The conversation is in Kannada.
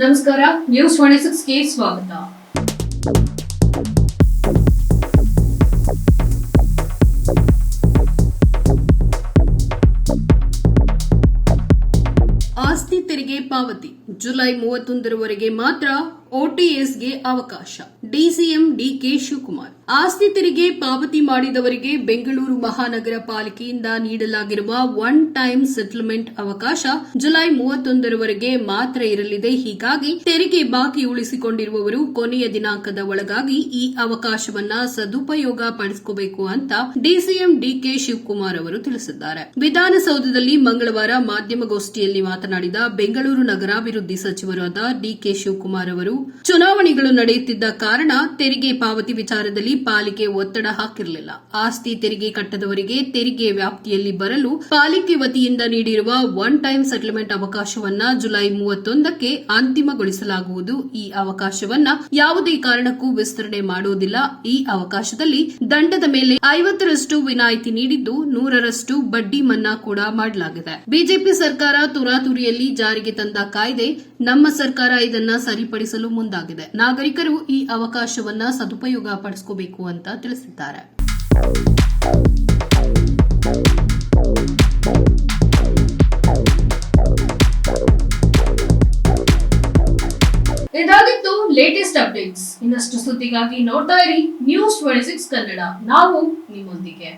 ನಮಸ್ಕಾರ ನ್ಯೂಸ್ ಟ್ವೆಂಟಿ ಸಿಕ್ಸ್ಗೆ ಸ್ವಾಗತ. ಆಸ್ತಿ ತೆರಿಗೆ ಪಾವತಿ ಜುಲೈ ಮೂವತ್ತೊಂದರವರೆಗೆ ಮಾತ್ರ ಓಟಿಎಸ್ಗೆ ಅವಕಾಶ. DCM D K Shivakumar. ಆಸ್ತಿ ತೆರಿಗೆ ಪಾವತಿ ಮಾಡಿದವರಿಗೆ ಬೆಂಗಳೂರು ಮಹಾನಗರ ಪಾಲಿಕೆಯಿಂದ ನೀಡಲಾಗಿರುವ ಒನ್ ಟೈಮ್ ಸೆಟಲ್ಮೆಂಟ್ ಅವಕಾಶ ಜುಲೈ ಮೂವತ್ತೊಂದರವರೆಗೆ ಮಾತ್ರ ಇರಲಿದೆ. ಹೀಗಾಗಿ ತೆರಿಗೆ ಬಾಕಿ ಉಳಿಸಿಕೊಂಡಿರುವವರು ಕೊನೆಯ ದಿನಾಂಕದ ಒಳಗಾಗಿ ಈ ಅವಕಾಶವನ್ನ ಸದುಪಯೋಗ ಪಡಿಸಿಕೋಬೇಕು ಅಂತ ಡಿಸಿಎಂ ಡಿಕೆ ಶಿವಕುಮಾರ್ ಅವರು ತಿಳಿಸಿದ್ದಾರೆ. ವಿಧಾನಸೌಧದಲ್ಲಿ ಮಂಗಳವಾರ ಮಾಧ್ಯಮಗೋಷ್ಠಿಯಲ್ಲಿ ಮಾತನಾಡಿದ ಬೆಂಗಳೂರು ನಗರಾಭಿವೃದ್ಧಿ ಸಚಿವರಾದ ಡಿಕೆ ಶಿವಕುಮಾರ್ ಅವರು ಚುನಾವಣೆಗಳು ನಡೆಯುತ್ತಿದ್ದ ಕಾರಣ ತೆರಿಗೆ ಪಾವತಿ ವಿಚಾರದಲ್ಲಿ ಪಾಲಿಕೆ ಒತ್ತಡ ಹಾಕಿರಲಿಲ್ಲ. ಆಸ್ತಿ ತೆರಿಗೆ ಕಟ್ಟದವರಿಗೆ ತೆರಿಗೆ ವ್ಯಾಪ್ತಿಯಲ್ಲಿ ಬರಲು ಪಾಲಿಕೆ ವತಿಯಿಂದ ನೀಡಿರುವ ಒನ್ ಟೈಮ್ ಸೆಟಲ್ಮೆಂಟ್ ಅವಕಾಶವನ್ನ ಜುಲೈ ಮೂವತ್ತೊಂದಕ್ಕೆ ಅಂತಿಮಗೊಳಿಸಲಾಗುವುದು. ಈ ಅವಕಾಶವನ್ನ ಯಾವುದೇ ಕಾರಣಕ್ಕೂ ವಿಸ್ತರಣೆ ಮಾಡುವುದಿಲ್ಲ ಈ ಅವಕಾಶದಲ್ಲಿ ದಂಡದ ಮೇಲೆ ಐವತ್ತರಷ್ಟು ವಿನಾಯಿತಿ ನೀಡಿದ್ದು ನೂರರಷ್ಟು ಬಡ್ಡಿ ಮನ್ನಾ ಕೂಡ ಮಾಡಲಾಗಿದೆ. ಬಿಜೆಪಿ ಸರ್ಕಾರ ತುರಾತುರಿಯಲ್ಲಿ ಜಾರಿಗೆ ತಂದ ಕಾಯ್ದೆ ನಮ್ಮ ಸರ್ಕಾರ ಇದನ್ನ ಸರಿಪಡಿಸಲು ಮುಂದಾಗಿದೆ. ನಾಗರಿಕರು ಈ ಅವಕಾಶವನ್ನ ಸದುಪಯೋಗ ಪಡಿಸ್ಕೋಬೇಕು ಅಂತ ತಿಳಿಸಿದ್ದಾರೆ. ಇದಾಗಿತ್ತು ಲೇಟೆಸ್ಟ್ ಅಪ್ಡೇಟ್ಸ್ ಇನ್ನಷ್ಟು ಸುದ್ದಿಗಾಗಿ ನೋಡ್ತಾ ಇರಿ ನ್ಯೂಸ್ ಟ್ವೆಂಟಿ ಸಿಕ್ಸ್ ಕನ್ನಡ. ನಾವು ನಿಮ್ಮೊಂದಿಗೆ.